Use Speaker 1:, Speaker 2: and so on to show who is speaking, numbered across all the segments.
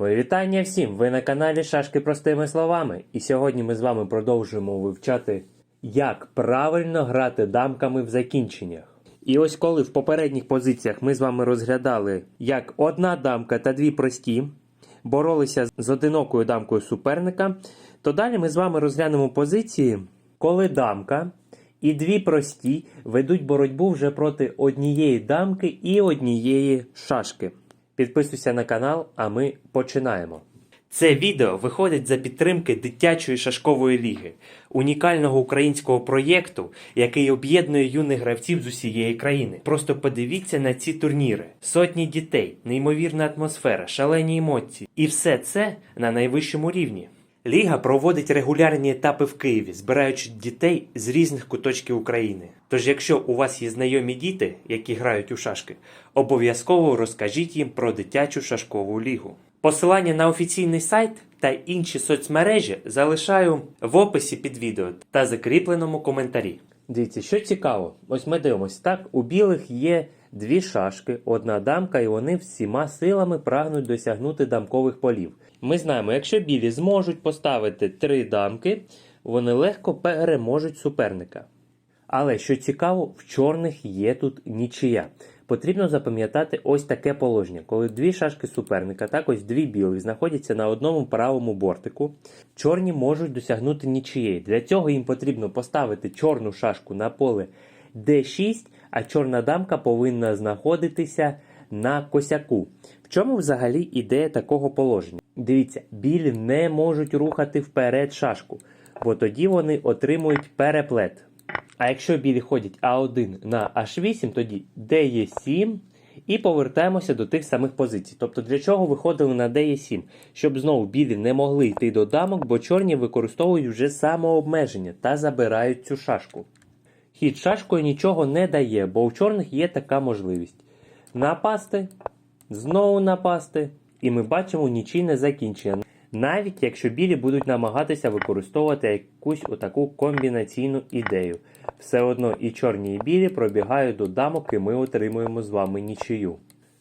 Speaker 1: Мої вітання всім! Ви на каналі Шашки простими словами. І сьогодні ми з вами продовжуємо вивчати, як правильно грати дамками в закінченнях. І ось коли в попередніх позиціях ми з вами розглядали, як одна дамка та дві прості боролися з одинокою дамкою суперника, то далі ми з вами розглянемо позиції, коли дамка і дві прості ведуть боротьбу вже проти однієї дамки і однієї шашки. Підписуйся на канал, а ми починаємо. Це відео виходить за підтримки дитячої шашкової ліги, унікального українського проєкту, який об'єднує юних гравців з усієї країни. Просто подивіться на ці турніри: сотні дітей, неймовірна атмосфера, шалені емоції, і все це на найвищому рівні. Ліга проводить регулярні етапи в Києві, збираючи дітей з різних куточків України. Тож, якщо у вас є знайомі діти, які грають у шашки, обов'язково розкажіть їм про дитячу шашкову лігу. Посилання на офіційний сайт та інші соцмережі залишаю в описі під відео та закріпленому коментарі. Дивіться, що цікаво, ось ми дивимося, так, у білих є дві шашки, одна дамка, і вони всіма силами прагнуть досягнути дамкових полів. Ми знаємо, якщо білі зможуть поставити три дамки, вони легко переможуть суперника. Але що цікаво, в чорних є тут нічия. Потрібно запам'ятати ось таке положення. Коли дві шашки суперника, так ось дві білих, знаходяться на одному правому бортику, чорні можуть досягнути нічиєї. Для цього їм потрібно поставити чорну шашку на поле D6, а чорна дамка повинна знаходитися на косяку. В чому взагалі ідея такого положення? Дивіться, білі не можуть рухати вперед шашку, бо тоді вони отримують переплет. А якщо білі ходять А1 на H8, тоді DE7 і повертаємося до тих самих позицій. Тобто для чого виходили на DE7? Щоб знову білі не могли йти до дамок, бо чорні використовують вже самообмеження та забирають цю шашку. Хід шашкою нічого не дає, бо у чорних є така можливість. Напасти, знову напасти, і ми бачимо нічийне закінчення. Навіть якщо білі будуть намагатися використовувати якусь отаку комбінаційну ідею. Все одно і чорні, і білі пробігають до дамок, і ми отримуємо з вами нічию.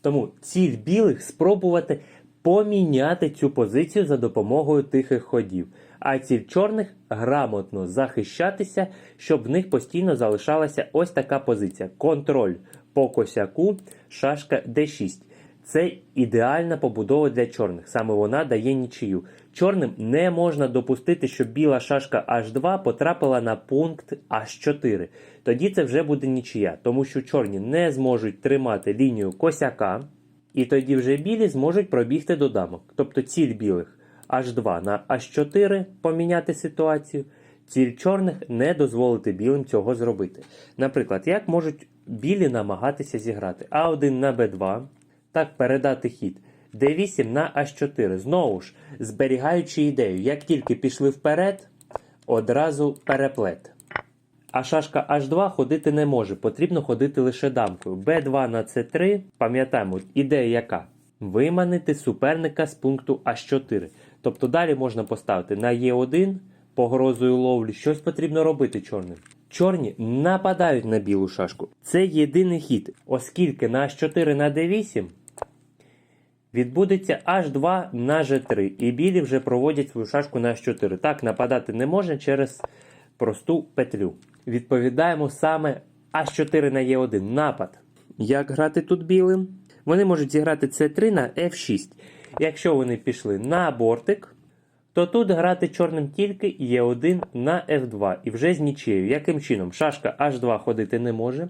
Speaker 1: Тому ціль білих спробувати поміняти цю позицію за допомогою тихих ходів. А ціль чорних грамотно захищатися, щоб в них постійно залишалася ось така позиція: контроль по косяку, шашка d6. Це ідеальна побудова для чорних. Саме вона дає нічию. Чорним не можна допустити, щоб біла шашка H2 потрапила на пункт H4. Тоді це вже буде нічия, тому що чорні не зможуть тримати лінію косяка, і тоді вже білі зможуть пробігти до дамок. Тобто ціль білих H2 на H4 поміняти ситуацію. Ціль чорних не дозволити білим цього зробити. Наприклад, як можуть білі намагатися зіграти А1 на Б2. Так, передати хід. D8 на H4. Знову ж, зберігаючи ідею, як тільки пішли вперед, одразу переплет. А шашка H2 ходити не може, потрібно ходити лише дамкою. B2 на C3. Пам'ятаємо, ідея яка? Виманити суперника з пункту H4. Тобто далі можна поставити на E1 погрозою ловлі. Щось потрібно робити чорним. Чорні нападають на білу шашку. Це єдиний хід, оскільки на H4 на D8 відбудеться H2 на G3. І білі вже проводять свою шашку на H4. Так, нападати не можна через просту петлю. Відповідаємо саме H4 на E1. Напад. Як грати тут білим? Вони можуть зіграти C3 на F6. Якщо вони пішли на бортик, то тут грати чорним тільки Е1 на F2 і вже з нічією. Яким чином? Шашка H2 ходити не може.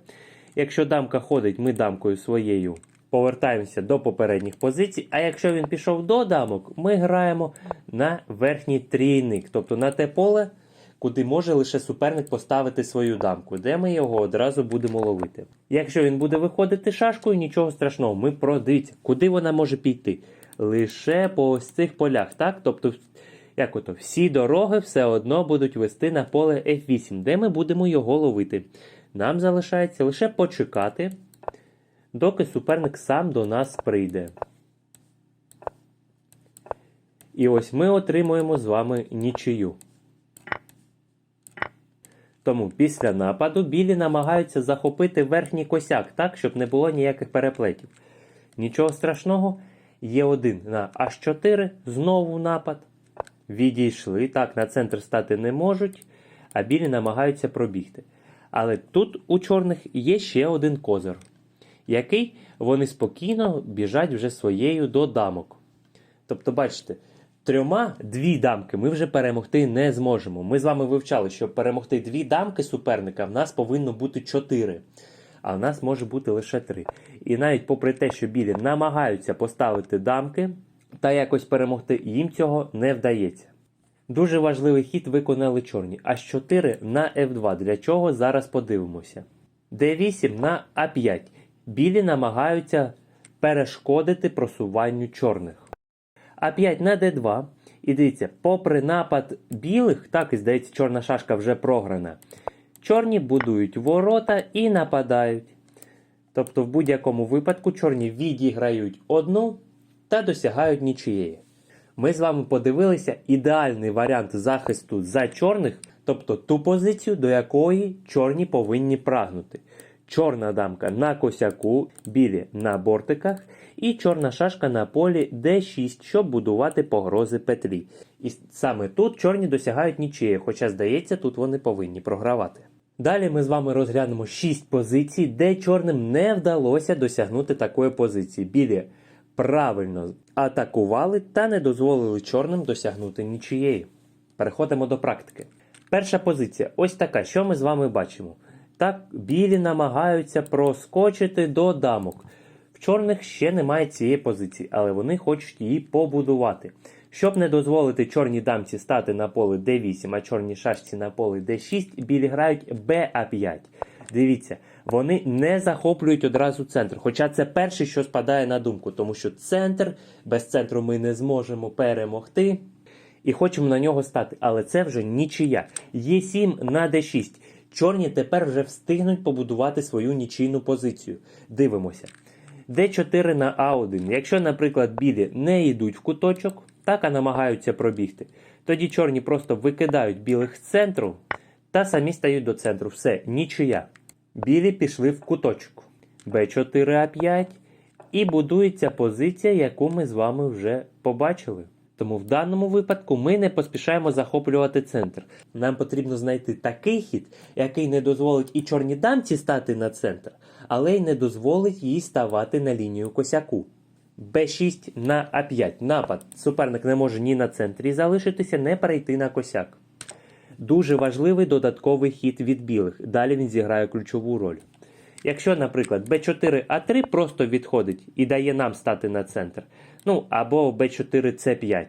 Speaker 1: Якщо дамка ходить, ми дамкою своєю повертаємося до попередніх позицій. А якщо він пішов до дамок, ми граємо на верхній трійник, тобто на те поле, куди може лише суперник поставити свою дамку, де ми його одразу будемо ловити. Якщо він буде виходити шашкою, нічого страшного, ми продивіться, куди вона може піти. Лише по ось цих полях, так? Тобто, як ото, всі дороги все одно будуть вести на поле F8, де ми будемо його ловити. Нам залишається лише почекати, доки суперник сам до нас прийде. І ось ми отримуємо з вами нічию. Тому після нападу білі намагаються захопити верхній косяк так, щоб не було ніяких переплетів. Нічого страшного, Є1 на H4, знову напад. Відійшли. Так, на центр стати не можуть, а білі намагаються пробігти. Але тут у чорних є ще один козир, який вони спокійно біжать вже своєю до дамок. Тобто, бачите, трьома дві дамки ми вже перемогти не зможемо. Ми з вами вивчали, що перемогти дві дамки суперника в нас повинно бути чотири, а в нас може бути лише три. І навіть попри те, що білі намагаються поставити дамки та якось перемогти, їм цього не вдається. Дуже важливий хід виконали чорні. H4 на F2. Для чого зараз подивимося. D8 на A5. Білі намагаються перешкодити просуванню чорних. А5 на d2. І дивіться, попри напад білих, так і здається, чорна шашка вже програна. Чорні будують ворота і нападають. Тобто, в будь-якому випадку чорні відіграють одну та досягають нічиєї. Ми з вами подивилися ідеальний варіант захисту за чорних, тобто ту позицію, до якої чорні повинні прагнути. Чорна дамка на косяку, білі на бортиках, і чорна шашка на полі d6, щоб будувати погрози петлі. І саме тут чорні досягають нічиї, хоча, здається, тут вони повинні програвати. Далі ми з вами розглянемо 6 позицій, де чорним не вдалося досягнути такої позиції. Білі правильно атакували та не дозволили чорним досягнути нічиєї. Переходимо до практики. Перша позиція ось така, що ми з вами бачимо. Так, білі намагаються проскочити до дамок. В чорних ще немає цієї позиції, але вони хочуть її побудувати. Щоб не дозволити чорній дамці стати на поле d8, а чорній шашці на поле d6, білі грають ba5. Дивіться, вони не захоплюють одразу центр. Хоча це перше, що спадає на думку, тому що центр, без центру ми не зможемо перемогти. І хочемо на нього стати. Але це вже нічия. Є 7 на d6. Чорні тепер вже встигнуть побудувати свою нічийну позицію. Дивимося. d4 на a1. Якщо, наприклад, білі не йдуть в куточок, так а намагаються пробігти, тоді чорні просто викидають білих з центру та самі стають до центру. Все, нічия. Білі пішли в куточок. b4a5 і будується позиція, яку ми з вами вже побачили. Тому в даному випадку ми не поспішаємо захоплювати центр. Нам потрібно знайти такий хід, який не дозволить і чорній дамці стати на центр, але й не дозволить їй ставати на лінію косяку. Б6 на А5 напад. Суперник не може ні на центрі залишитися, не перейти на косяк. Дуже важливий додатковий хід від білих. Далі він зіграє ключову роль. Якщо, наприклад, Б4А3 просто відходить і дає нам стати на центр, ну або Б4С5.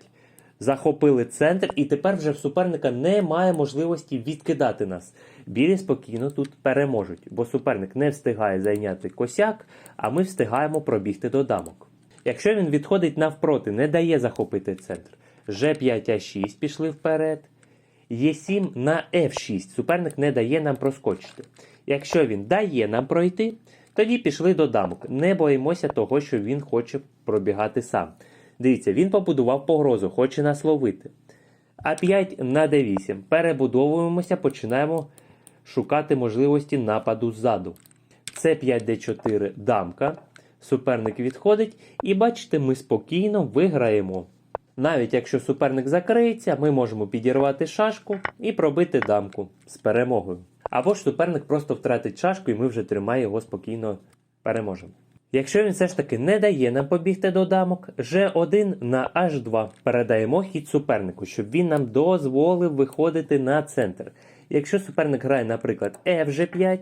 Speaker 1: Захопили центр, і тепер вже в суперника немає можливості відкидати нас. Білі спокійно тут переможуть, бо суперник не встигає зайняти косяк, а ми встигаємо пробігти до дамок. Якщо він відходить навпроти, не дає захопити центр. Ж5А6 пішли вперед. Е7 на F6. Суперник не дає нам проскочити. Якщо він дає нам пройти, тоді пішли до дамок. Не боїмося того, що він хоче пробігати сам. Дивіться, він побудував погрозу, хоче нас ловити. А5 на d8. Перебудовуємося, починаємо шукати можливості нападу ззаду. С5d4 дамка. Суперник відходить, і бачите, ми спокійно виграємо. Навіть якщо суперник закриється, ми можемо підірвати шашку і пробити дамку з перемогою. Або ж суперник просто втратить шашку, і ми вже тримає його спокійно переможемо. Якщо він все ж таки не дає нам побігти до дамок, G1 на H2 передаємо хід супернику, щоб він нам дозволив виходити на центр. Якщо суперник грає, наприклад, FG5,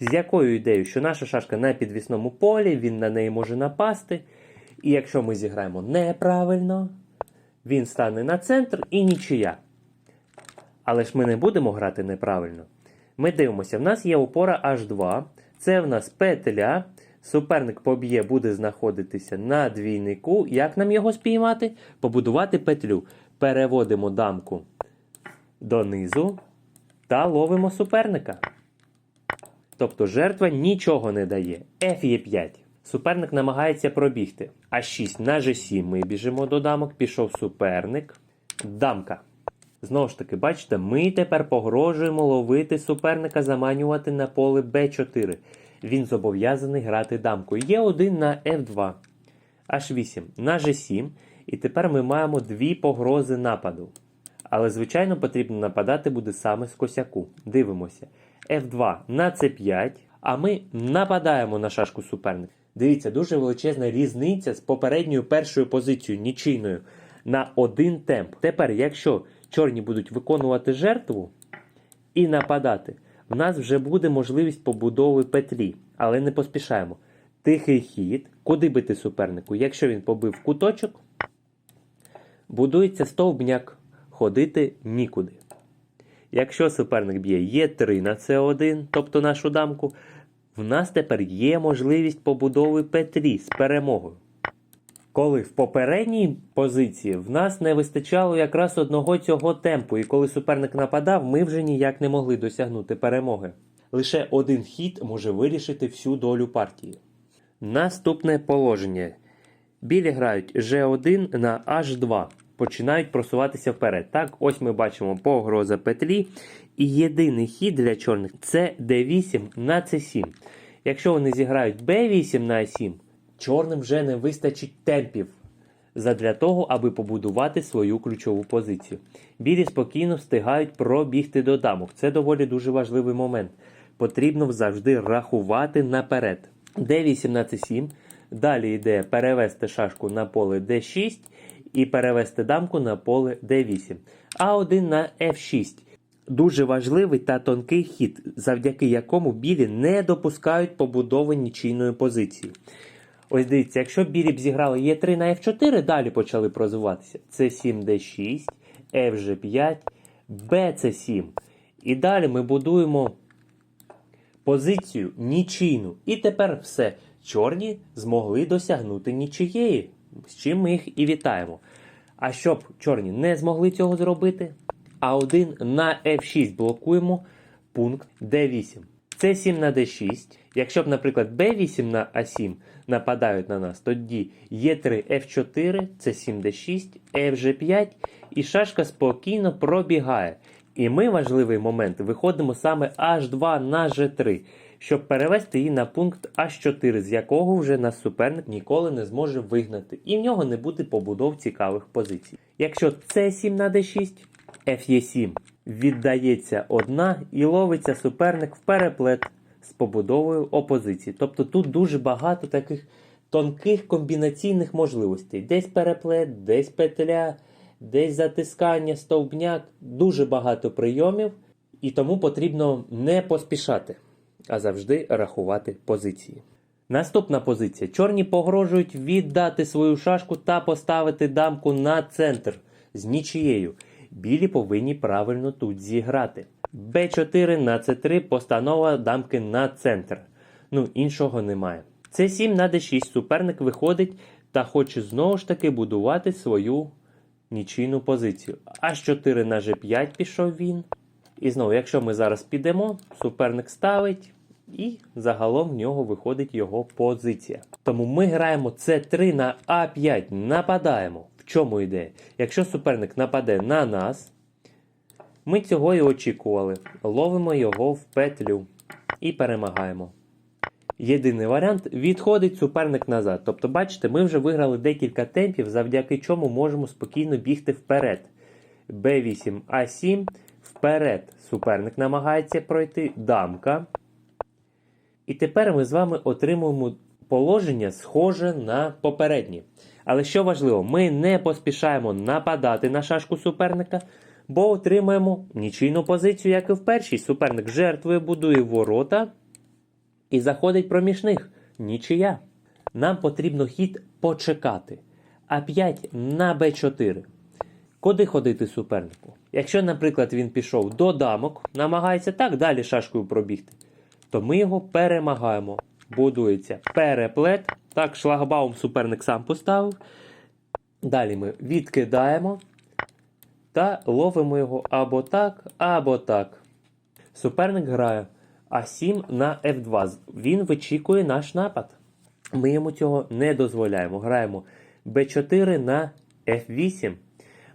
Speaker 1: з якою ідеєю, що наша шашка на підвісному полі, він на неї може напасти. І якщо ми зіграємо неправильно, він стане на центр і нічия. Але ж ми не будемо грати неправильно. Ми дивимося, в нас є опора H2, це в нас петля. Суперник поб'є буде знаходитися на двійнику. Як нам його спіймати? Побудувати петлю. Переводимо дамку донизу та ловимо суперника. Тобто жертва нічого не дає. F є 5. Суперник намагається пробігти. А6 на G7 ми біжимо до дамок, пішов суперник. Дамка. Знову ж таки, бачите, ми тепер погрожуємо ловити суперника, заманювати на поле Б4. Він зобов'язаний грати дамкою. Є один на F2. H8 на G7. І тепер ми маємо дві погрози нападу. Але, звичайно, потрібно нападати буде саме з косяку. Дивимося. F2 на C5, а ми нападаємо на шашку суперника. Дивіться, дуже величезна різниця з попередньою першою позицією нічийною на один темп. Тепер, якщо чорні будуть виконувати жертву і нападати, в нас вже буде можливість побудови петлі, але не поспішаємо. Тихий хід, куди бити супернику? Якщо він побив куточок, будується стовбняк, ходити нікуди. Якщо суперник б'є Е3 на С1, тобто нашу дамку, в нас тепер є можливість побудови петлі з перемогою. Коли в попередній позиції в нас не вистачало якраз одного цього темпу, і коли суперник нападав, ми вже ніяк не могли досягнути перемоги. Лише один хід може вирішити всю долю партії. Наступне положення. Білі грають G1 на H2, починають просуватися вперед. Так, ось ми бачимо погроза петлі. І єдиний хід для чорних це D8 на C7. Якщо вони зіграють B8 на A7, чорним вже не вистачить темпів задля того, аби побудувати свою ключову позицію. Білі спокійно встигають пробігти до дамок. Це доволі дуже важливий момент. Потрібно завжди рахувати наперед. D8 на C7. Далі йде перевести шашку на поле D6 і перевести дамку на поле D8. А1 на F6. Дуже важливий та тонкий хід, завдяки якому білі не допускають побудови нічийної позиції. Ось дивіться, якщо білі б зіграли Е3 на F4, далі почали прозиватися. Це 7 D6, FG5, BC7. І далі ми будуємо позицію нічийну. І тепер все. Чорні змогли досягнути нічиєї, з чим ми їх і вітаємо. А щоб чорні не змогли цього зробити, А1 на F6 блокуємо пункт D8. С7 на D6. Якщо б, наприклад, B8 на А7 нападають на нас, тоді Е3 F4, С7 D6, FG5 і шашка спокійно пробігає. І ми важливий момент виходимо саме H2 на G3, щоб перевести її на пункт H4, з якого вже нас суперник ніколи не зможе вигнати, і в нього не буде побудов цікавих позицій. Якщо С7 на D6, Ф'Е7 віддається одна і ловиться суперник в переплет з побудовою опозиції. Тобто тут дуже багато таких тонких комбінаційних можливостей. Десь переплет, десь петля, десь затискання, стовбняк, дуже багато прийомів, і тому потрібно не поспішати, а завжди рахувати позиції. Наступна позиція. Чорні погрожують віддати свою шашку та поставити дамку на центр з нічією. Білі повинні правильно тут зіграти. Б4 на С3 постанова дамки на центр. Ну, іншого немає. С7 на Д6 суперник виходить та хоче знову ж таки будувати свою нічийну позицію. H4 на G5 пішов він. І знову, якщо ми зараз підемо, суперник ставить, і загалом в нього виходить його позиція. Тому ми граємо С3 на А5, нападаємо. Чому ідея? Якщо суперник нападе на нас, ми цього і очікували. Ловимо його в петлю і перемагаємо. Єдиний варіант відходить суперник назад. Тобто, бачите, ми вже виграли декілька темпів, завдяки чому можемо спокійно бігти вперед. Б8, А7, вперед. Суперник намагається пройти дамка. І тепер ми з вами отримуємо положення схоже на попереднє. Але що важливо, ми не поспішаємо нападати на шашку суперника, бо отримаємо нічийну позицію, як і в першій. Суперник жертвує, будує ворота і заходить проміжних. Нічия. Нам потрібно хід почекати. А5 на Б4. Куди ходити супернику? Якщо, наприклад, він пішов до дамок, намагається так далі шашкою пробігти, то ми його перемагаємо. Будується переплет. Так, шлагбаум суперник сам поставив. Далі ми відкидаємо та ловимо його або так, або так. Суперник грає А7 на F2. Він вичікує наш напад. Ми йому цього не дозволяємо. Граємо Б4 на F8.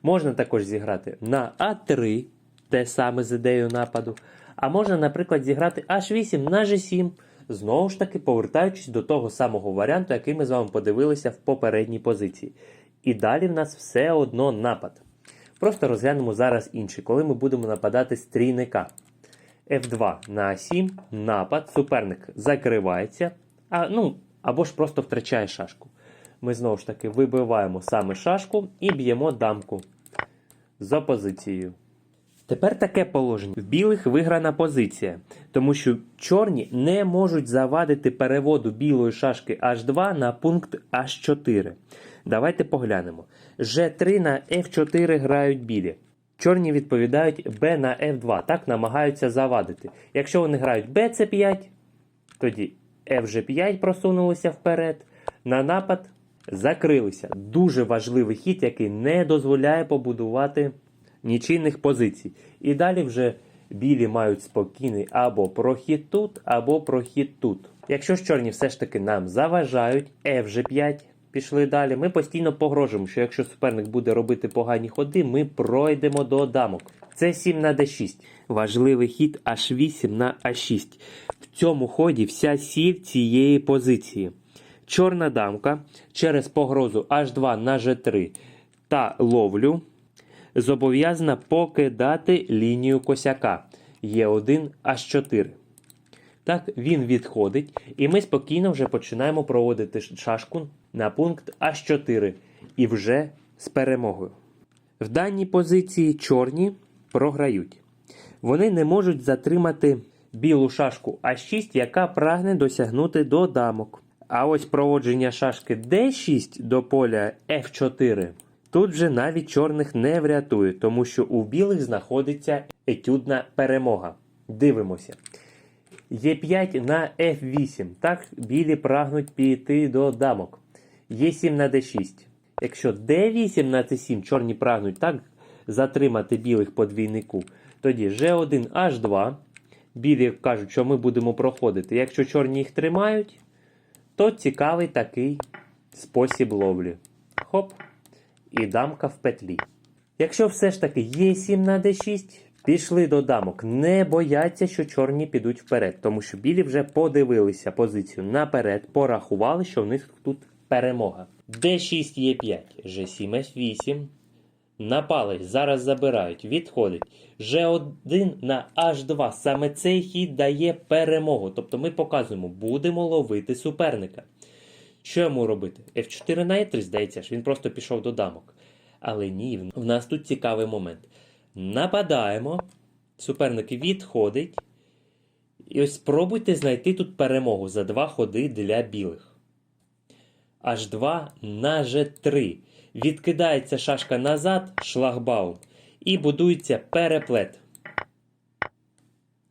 Speaker 1: Можна також зіграти на А3, те саме з ідеєю нападу. А можна, наприклад, зіграти H8 на G7. Знову ж таки, повертаючись до того самого варіанту, який ми з вами подивилися в попередній позиції. І далі в нас все одно напад. Просто розглянемо зараз інший, коли ми будемо нападати з трійника. F2 на А7, напад, суперник закривається, а, ну, або ж просто втрачає шашку. Ми знову ж таки вибиваємо саме шашку і б'ємо дамку з опозицією. Тепер таке положення. В білих виграна позиція, тому що чорні не можуть завадити переводу білої шашки H2 на пункт H4. Давайте поглянемо. G3 на F4 грають білі. Чорні відповідають B на F2, так намагаються завадити. Якщо вони грають BC5, тоді FG5 просунулися вперед, на напад закрилися. Дуже важливий хід, який не дозволяє побудувати нічийних позицій. І далі вже білі мають спокійний або прохід тут, або прохід тут. Якщо ж чорні все ж таки нам заважають, F5 пішли далі, ми постійно погрожуємо, що якщо суперник буде робити погані ходи, ми пройдемо до дамок. Це 7 на d6. Важливий хід H8 на A6. В цьому ході вся сіль цієї позиції. Чорна дамка через погрозу H2 на G3 та ловлю зобов'язана покидати лінію косяка Е1 H4. Так, він відходить, і ми спокійно вже починаємо проводити шашку на пункт H4 і вже з перемогою. В даній позиції чорні програють. Вони не можуть затримати білу шашку А6, яка прагне досягнути до дамок. А ось проводження шашки D6 до поля F4 тут вже навіть чорних не врятує, тому що у білих знаходиться етюдна перемога. Дивимося. Е5 на F8. Так, білі прагнуть піти до дамок. Е7 на D6. Якщо D8 на C7 чорні прагнуть так затримати білих по двійнику, тоді G1 H2. Білі кажуть, що ми будемо проходити. Якщо чорні їх тримають, то цікавий такий спосіб ловлі. Хоп. І дамка в петлі. Якщо все ж таки є 7 на d6, пішли до дамок. Не бояться, що чорні підуть вперед, тому що білі вже подивилися позицію наперед, порахували, що в них тут перемога. d6 є 5, g7 f8. Напали, зараз забирають, відходить. G1 на H2. Саме цей хід дає перемогу. Тобто ми показуємо, будемо ловити суперника. Що йому робити? F4 на E3, здається ж, він просто пішов до дамок. Але ні, в нас тут цікавий момент. Нападаємо, суперник відходить. І ось спробуйте знайти тут перемогу за два ходи для білих. H2 на G3. Відкидається шашка назад, шлагбаум, і будується переплет.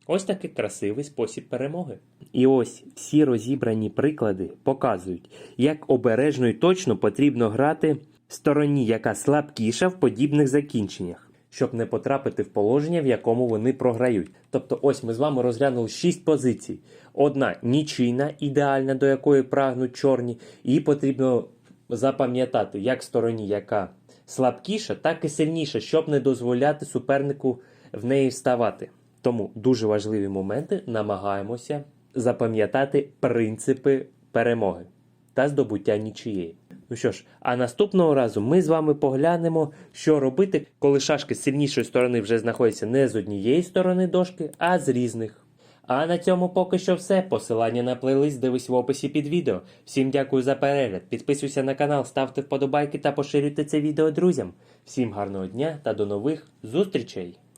Speaker 1: Ось такий красивий спосіб перемоги. І ось всі розібрані приклади показують, як обережно і точно потрібно грати стороні, яка слабкіша в подібних закінченнях, щоб не потрапити в положення, в якому вони програють. Тобто, ось ми з вами розглянули 6 позицій. Одна нічийна, ідеальна, до якої прагнуть чорні, її потрібно запам'ятати як стороні, яка слабкіша, так і сильніша, щоб не дозволяти супернику в неї вставати. Тому дуже важливі моменти намагаємося запам'ятати принципи перемоги та здобуття нічиєї. Ну що ж, а наступного разу ми з вами поглянемо, що робити, коли шашки з сильнішої сторони вже знаходяться не з однієї сторони дошки, а з різних. А на цьому поки що все. Посилання на плейлист дивись в описі під відео. Всім дякую за перегляд. Підписуйся на канал, ставте вподобайки та поширюйте це відео друзям. Всім гарного дня та до нових зустрічей!